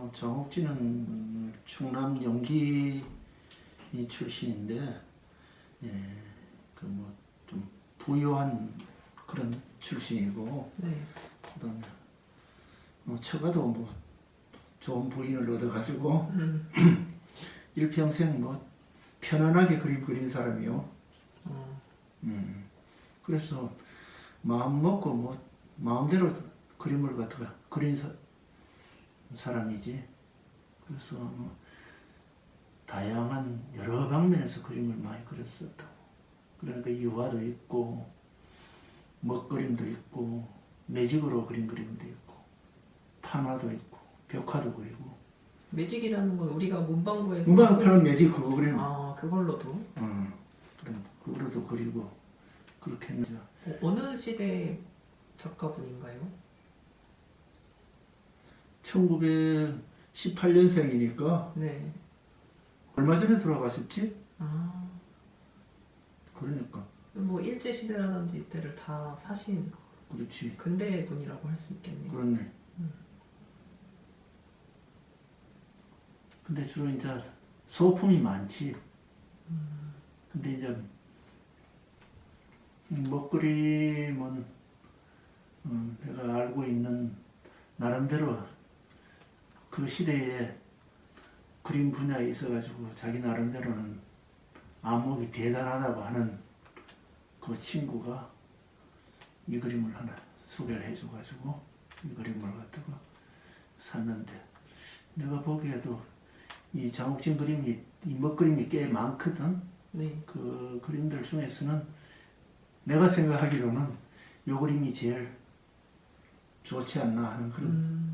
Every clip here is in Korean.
어, 정옥진은 충남 연기 출신인데, 예, 그뭐 좀 부유한 그런 출신이고, 네. 그다음에 어, 처가도 뭐 좋은 부인을 얻어가지고 음. 일평생 뭐 편안하게 그림 그린 사람이요. 어. 음. 그래서 마음 먹고 뭐 마음대로 그림을 갖다가 그린 사, 사람이지. 그래서 뭐 다양한 여러 방면에서 그림을 많이 그렸었다고. 그러니까 유화도 있고 먹그림도 있고 매직으로 그린 그림도 있고 판화도 있고 벽화도 그리고 매직이라는 건 우리가 문방구에서 문방 편은 매직 그거 그림. 아 그걸로도 어, 그럼 그거로도 그리고 그렇게 했는데 어, 어느 시대 작가분인가요? 1918년생이니까 네. 얼마 전에 돌아가셨지? 아, 그러니까 뭐 일제 시대라든지 이때를 다 사신 그렇지 근대 분이라고 할 수 있겠네요. 그렇네. 근데 주로 이제 소품이 많지. 근데 이제 먹그림은 음, 내가 알고 있는 나름대로 그 시대에 그림 분야에 있어가지고 자기 나름대로는 안목이 대단하다고 하는 그 친구가 이 그림을 하나 소개를 해줘가지고 이 그림을 갖다가 샀는데 내가 보기에도 이 장욱진 그림이 이 먹그림이 꽤 많거든. 네. 그 그림들 중에서는 내가 생각하기로는 요 그림이 제일 좋지 않나 하는 그런 음,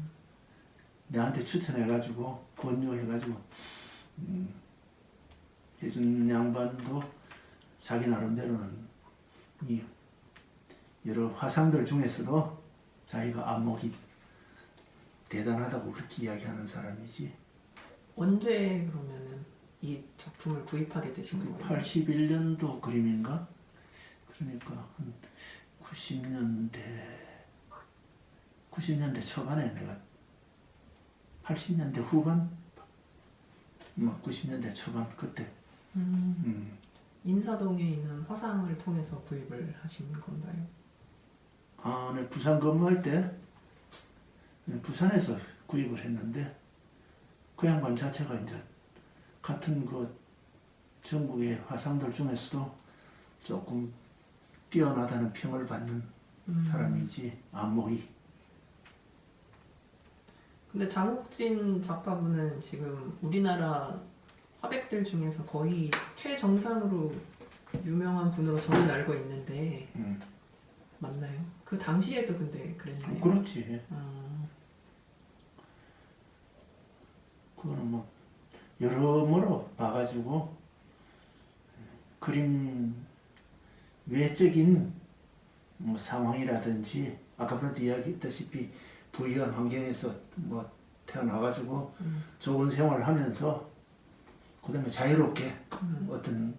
내한테 추천해가지고 권유해가지고 음, 해준 양반도 자기 나름대로는 이 여러 화상들 중에서도 자기가 안목이 대단하다고 그렇게 이야기하는 사람이지 언제 그러면은 이 작품을 구입하게 되신 거예요? 81년도 그림인가? 그러니까 한 90년대 90년대 초반에 내가 80년대 후반 뭐 90년대 초반 그때 음, 음. 인사동에 있는 화상을 통해서 구입을 하신 건가요? 아, 네, 부산 근무할 때 네, 부산에서 구입을 했는데 그 양반 자체가 이제 같은 그 전국의 화상들 중에서도 조금 뛰어나다는 평을 받는 음. 사람이지 안목이 근데 장욱진 작가분은 지금 우리나라 화백들 중에서 거의 최정상으로 유명한 분으로 저는 알고 있는데 음. 맞나요? 그 당시에도 근데 그랬나요? 그렇지 아, 그거는 뭐 여러모로 봐가지고 그림 외적인 뭐 상황이라든지 아까부터 이야기했다시피 부유한 환경에서 뭐 태어나가지고 음. 좋은 생활을 하면서 그다음에 자유롭게 음. 어떤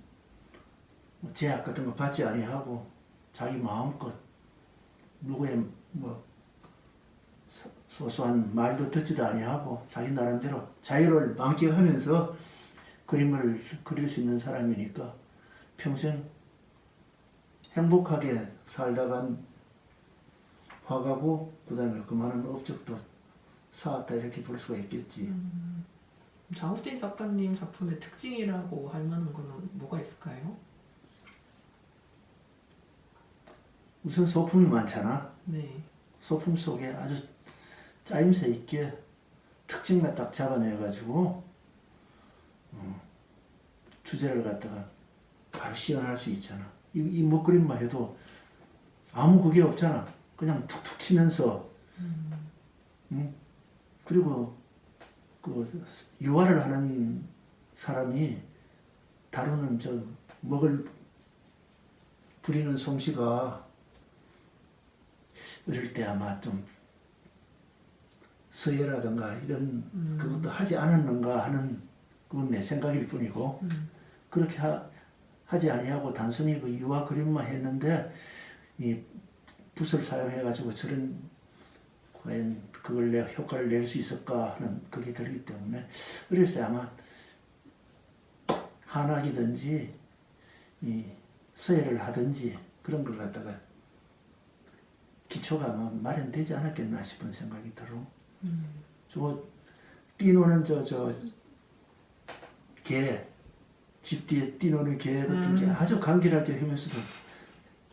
뭐 제약 같은 거 받지 아니하고 자기 마음껏 누구의 뭐 소- 소소한 말도 듣지도 아니하고 자기 나름대로 자유를 만끽하면서 그림을 그릴 수 있는 사람이니까 평생 행복하게 살다간 화가고 그다음에 그 많은 업적도 쌓았다 이렇게 볼 수가 있겠지. 장욱진 작가님 작품의 특징이라고 할 만한 거는 뭐가 있을까요? 우선 소품이 많잖아. 네. 소품 속에 아주 짜임새 있게 특징만 딱 잡아내가지고 어, 주제를 갖다가 바로 시연할 수 있잖아. 이, 이 먹그림만 해도 아무 그게 없잖아. 그냥 툭툭 치면서 응? 그리고 그 유화를 하는 사람이 다루는 저 먹을 부리는 솜씨가 어릴 때 아마 좀 서예라든가 이런 음. 그것도 하지 않았는가 하는 그건 내 생각일 뿐이고 음. 그렇게 하, 하지 아니하고 단순히 그 유화 그림만 했는데 이 붓을 사용해 가지고 저런 과연 그걸 내 효과를 낼 수 있을까 하는 그게 들기 때문에 그래서 아마 한학이든지 이 서예를 하든지 그런 걸 갖다가 기초가 아마 마련되지 않았겠나 싶은 생각이 들어. 저 띠노는 저저 개, 집 뒤에 띠노는 개 같은 게 음. 아주 간결하게 하면서도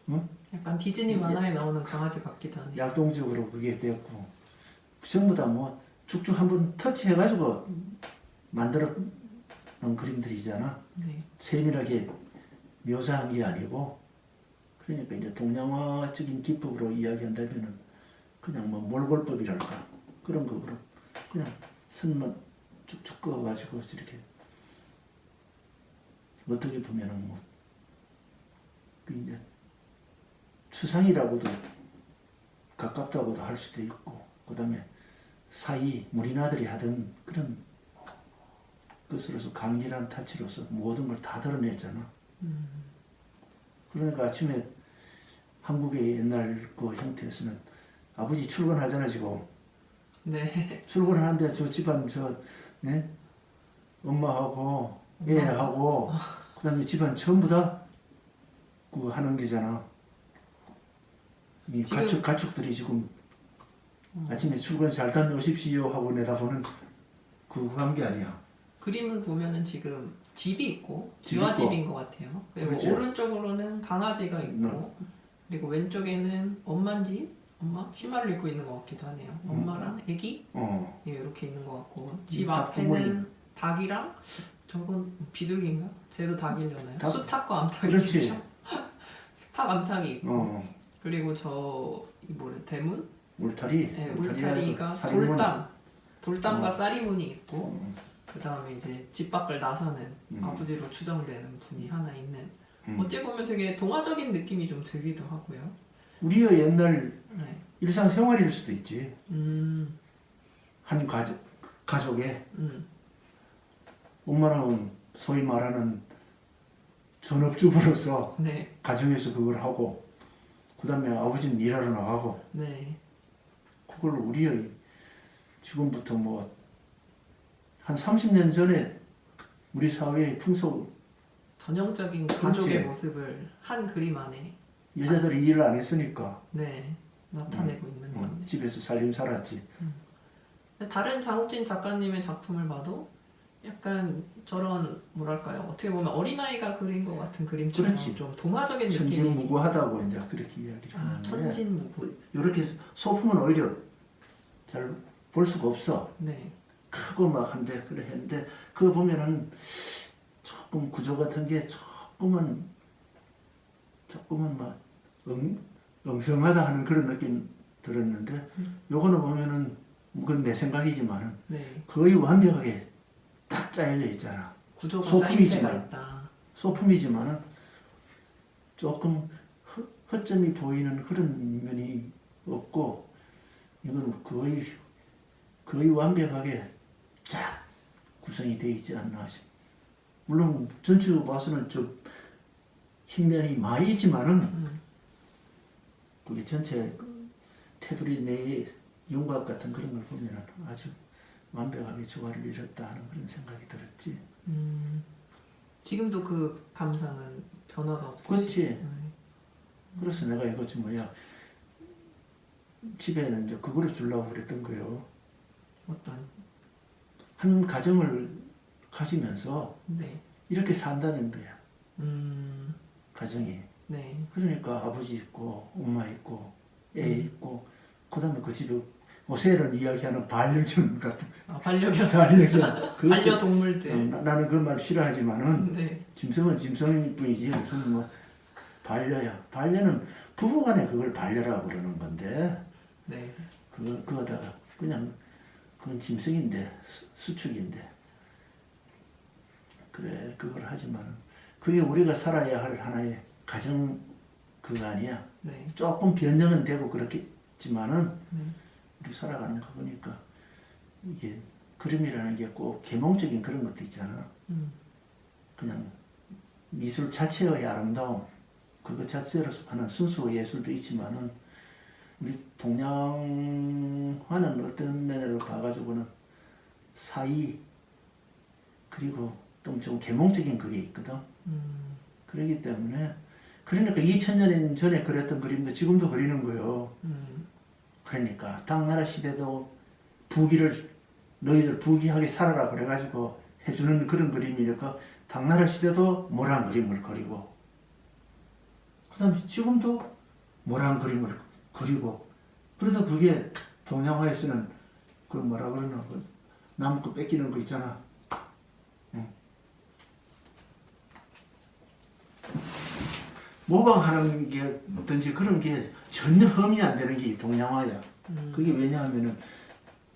어? 약간 디즈니 만화에 나오는 강아지 같기도 하네요. 약동적으로 그게 됐고 전부 다 뭐 쭉쭉 한번 터치해가지고 만들어 놓은 그림들이잖아. 네. 세밀하게 묘사한 게 아니고 그러니까 이제 동양화적인 기법으로 이야기한다면은 그냥 뭐 몰골법이랄까 그런 거로 그냥 선만 쭉쭉 그어가지고 이렇게 어떻게 보면은 뭐그 이제 추상이라고도 가깝다고도 할 수도 있고 그 다음에 사이 무리나들이 하던 그런 것으로서 강렬한 타치로서 모든 걸 다 드러냈잖아. 그러니까 아침에 한국의 옛날 그 형태에서는 아버지 출근하잖아 지금 네. 출근하는데 저 집안 저 네? 엄마하고 애하고 그다음에 집안 전부 다 그 하는 게잖아. 이 지금- 가축 가축들이 지금 아침에 출근 잘 다녀오십시오 하고 내다보는 한게 아니야. 그림을 보면은 지금 집이 있고 집 기와집인 것 같아요. 그리고 그렇지. 오른쪽으로는 강아지가 있고 음. 그리고 왼쪽에는 엄마인지 엄마 치마를 입고 있는 것 같기도 하네요. 음. 엄마랑 애기 어. 예, 이렇게 있는 것 같고 집닭 앞에는 닭이랑 저건 비둘기인가? 쟤도 닭이려나요? 닭? 수탉과 암탉이 그렇지. 있죠. 수탉 암탉이 있고 어. 그리고 저이 뭐래 대문? 울타리. 네, 울타리가 살인문. 돌담 돌담과 어. 쌀이문이 있고 어. 그 다음에 이제 집 밖을 나서는 음. 아버지로 추정되는 분이 하나 있는 음. 어찌 보면 되게 동화적인 느낌이 좀 들기도 하고요. 우리의 옛날 네. 일상 생활일 수도 있지. 음, 한 가족 가족에 음, 엄마는 소위 말하는 전업주부로서 네, 가정에서 그걸 하고 그 다음에 아버지는 일하러 나가고 네, 그걸 우리의 지금부터 뭐 한 30년 전에 우리 사회의 풍속 전형적인 가족의 그렇지. 모습을 한 그림 안에 여자들이 일을 안 했으니까 네 나타내고 있는 것 어, 같네요. 집에서 살림 살았지. 다른 장욱진 작가님의 작품을 봐도 약간 저런 뭐랄까요 어떻게 보면 어린아이가 그린 것 같은 그림처럼 그렇지. 좀 동화적인 느낌이 천진무구하다고 이제 그렇게 이야기를 아, 하는데 천진무구 이렇게 소품은 오히려 잘 볼 수가 없어. 네 크고 막 한데 그래 했는데 그거 보면은 조금 구조 같은 게 조금은 조금은 막 엉, 엉성하다 하는 그런 느낌 들었는데 요거는 보면은 뭐 그건 내 생각이지만은 네. 거의 완벽하게 딱 짜여져 있잖아 구조가 소품이지만. 있다. 소품이지만은 조금 허, 허점이 보이는 그런 면이 없고 이건 거의 거의 완벽하게 쫙 구성이 되어 있지 않나 싶. 물론 전체 봐서는 좀 흰면이 많이 있지만은 음, 그게 전체 테두리 내의 윤곽 같은 그런 걸 보면 아주 완벽하게 조화를 이뤘다 하는 그런 생각이 들었지. 음, 지금도 그 감상은 변화가 없으시 그렇지. 네. 그래서 내가 이거 좀 뭐야 집에는 이제 그거를 주려고 그랬던 거예요. 어떤 한 가정을 가지면서 네. 이렇게 산다는 거야. 음, 가정이. 네. 그러니까 아버지 있고 엄마 있고 애 음. 있고 그다음에 그 집에 오세를 이야기하는 반려견 같은 아, 반려견, 반려견. 그- 반려동물들. 어, 나- 나는 그런 말 싫어하지만은 네. 짐승은 짐승일 뿐이지 무슨 뭐 반려야. 반려는 부부간에 그걸 반려라고 그러는 건데 네. 그거 그거다가 그냥 그건 짐승인데 수- 수축인데 그래 그걸 하지만 그게 우리가 살아야 할 하나의 가정 그거 아니야 네. 조금 변형은 되고 그렇겠지만은 네. 우리 살아가는 거니까 이게 그림이라는 게꼭 계몽적인 그런 것도 있잖아 음, 그냥 미술 자체의 아름다움 그것 자체로서 하는 순수 예술도 있지만은 우리 동양화는 어떤 면으로 봐가지고는 사이 그리고 또좀 계몽적인 그게 있거든. 음, 그러기 때문에 그러니까 2000년 전에 그렸던 그림도 지금도 그리는 거예요. 음, 그러니까 당나라 시대도 부귀를 너희들 부귀하게 살아라 그래가지고 해주는 그런 그림이니까 당나라 시대도 모란 그림을 그리고 그 다음에 지금도 모란 그림을 그리고 그래도 그게 동양화에서는 그 뭐라 그러나 그 나무 거 뺏기는 거 있잖아. 응. 모방하는 게 어떤지 그런 게 전혀 흠이 안 되는 게 동양화야. 음. 그게 왜냐하면은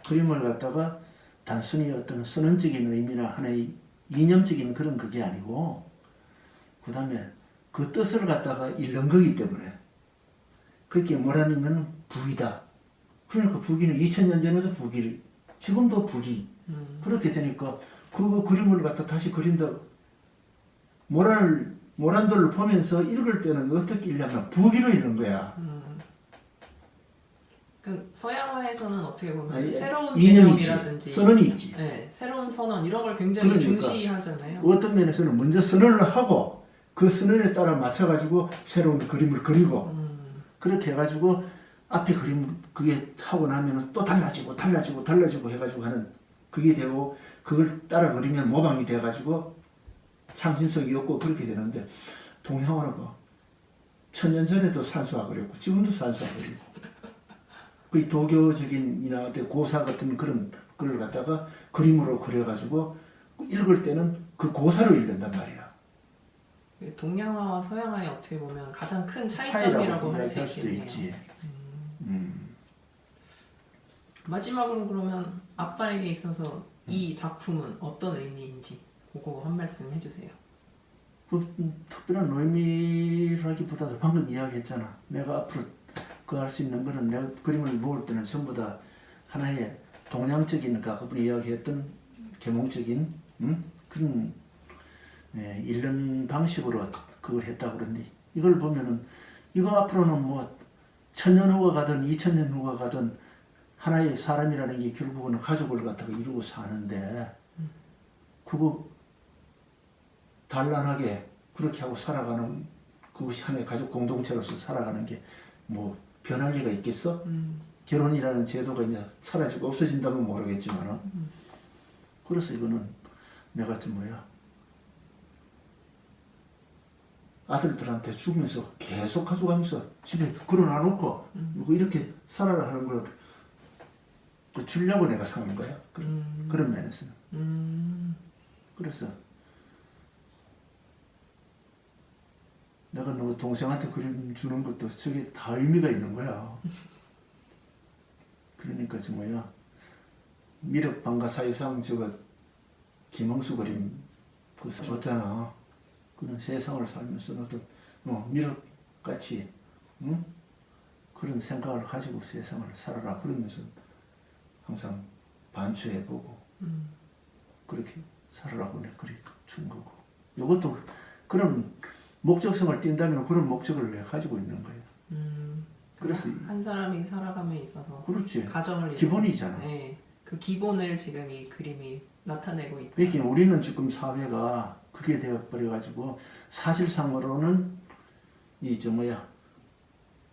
그림을 갖다가 단순히 어떤 선언적인 의미나 하나의 이념적인 그런 그게 아니고 그 다음에 그 뜻을 갖다가 읽는 거기 때문에 그게 뭐라는 부기다. 그러니까 부기는 2000년 전에도 부기를 지금도 부기 음, 그렇게 되니까 그 그림을 갖다 다시 그린다. 모란을 모란들을 보면서 읽을 때는 어떻게 읽냐면 부기로 읽는 거야. 음. 그 서양화에서는 어떻게 보면 아니, 새로운. 개념이라든지 선언이 있지. 네, 새로운 선언 이런 걸 굉장히 그러니까. 중시하잖아요. 어떤 면에서는 먼저 선언을 하고 그 선언에 따라 맞춰가지고 새로운 그림을 그리고 음, 그렇게 해가지고 앞에 그림 그게 하고 나면은 또 달라지고 달라지고 달라지고 해가지고 하는 그게 되고 그걸 따라 그리면 모방이 돼가지고 창신성이 없고 그렇게 되는데 동양화는 뭐 천년 전에도 산수화 그렸고 지금도 산수화 그리고 그 도교적인 이나 어떤 고사 같은 그런 걸 갖다가 그림으로 그려가지고 읽을 때는 그 고사로 읽는단 말이야. 그 동양화와 서양화의 어떻게 보면 가장 큰 차이점이라고 할수 수도 있겠네요. 있지. 음. 마지막으로 그러면 아빠에게 있어서 이 작품은 어떤 의미인지 그거 한 말씀 해주세요. 그 음, 특별한 의미라기보다도 방금 이야기했잖아. 내가 앞으로 그 할 수 있는 거는 내가 그림을 모을 때는 전부 다 하나의 동양적인 그러니까 그분이 이야기했던 계몽적인 음? 그런 예, 읽는 방식으로 그걸 했다고 그러는데 이걸 보면은 이거 앞으로는 뭐 천년 후가 가든 이천년 후가 가든 하나의 사람이라는 게 결국은 가족을 갖다가 이루고 사는데 그거 단란하게 그렇게 하고 살아가는 그것이 하나의 가족 공동체로서 살아가는 게 뭐 변할 리가 있겠어? 음, 결혼이라는 제도가 이제 사라지고 없어진다면 모르겠지만은. 그래서 이거는 내가 좀 뭐야? 아들들한테 죽으면서 계속 가져가면서 집에 걸어놔 놓고 뭐 이렇게 살아라 하는 걸그 주려고 내가 사는 거야. 그, 음, 그런 면에서는. 음, 그래서 내가 너 동생한테 그림 주는 것도 저게 다 의미가 있는 거야. 그러니까 저 뭐야 미륵 방가 사유상 저거 김홍수 그림 그 줬잖아. 그런 세상을 살면서 어떤 어, 미륵 같이 응? 그런 생각을 가지고 세상을 살아라 그러면서 항상 반추해보고 음. 그렇게 살아라고 내 그리 준 거고 이것도 그런 목적성을 띈다면 그런 목적을 내가 가지고 있는 거예요. 음, 그래서 한 사람이 살아감에 있어서 그렇지 가정을 기본이잖아. 네, 그 기본을 지금 이 그림이 나타내고 있다. 그러니까 우리는 지금 사회가 그게 되어 버려 가지고 사실상으로는 이 저 뭐야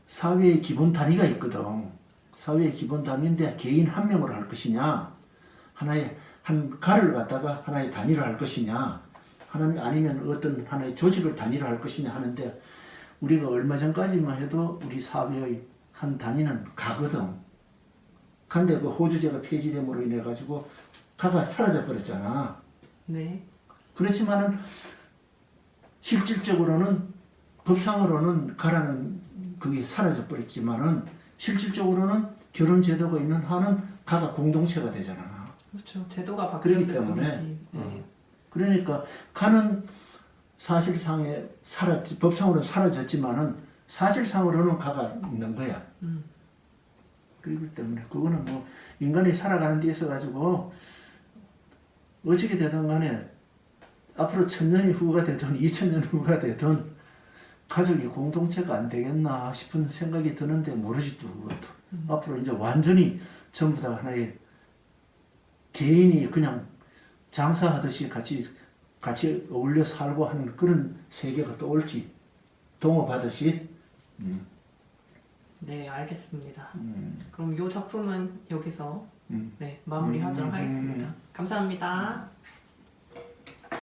사회의 기본 단위가 있거든. 사회의 기본 단위인데 개인 한 명으로 할 것이냐 하나의 한 가를 갖다가 하나의 단위로 할 것이냐 하나는 아니면 어떤 하나의 조직을 단위로 할 것이냐 하는데 우리가 얼마 전까지만 해도 우리 사회의 한 단위는 가거든. 근데 그 호주제가 폐지됨으로 인해 가지고 가가 사라져 버렸잖아. 네. 그렇지만은 실질적으로는 법상으로는 가라는 그게 사라져 버렸지만은 실질적으로는 결혼 제도가 있는 한은 가가 공동체가 되잖아. 그렇죠. 제도가 바뀌었을 때문에. 네. 어. 그러니까 가는 사실상에 사라 법상으로 사라졌지만은 사실상으로는 가가 있는 거야. 음. 그렇기 때문에 그거는 뭐 인간이 살아가는 데 있어 가지고 어떻게 되든 간에 앞으로 천년이 후가 되든 이천년 후가 되든 가족이 공동체가 안 되겠나 싶은 생각이 드는데 모르지 또 그것도 앞으로 이제 완전히 전부 다 하나의 개인이 그냥 장사하듯이 같이 같이 어울려 살고 하는 그런 세계가 또 올지 동업하듯이 음, 네, 알겠습니다. 음, 그럼 이 작품은 여기서 음. 네, 마무리하도록 음. 하겠습니다. 감사합니다.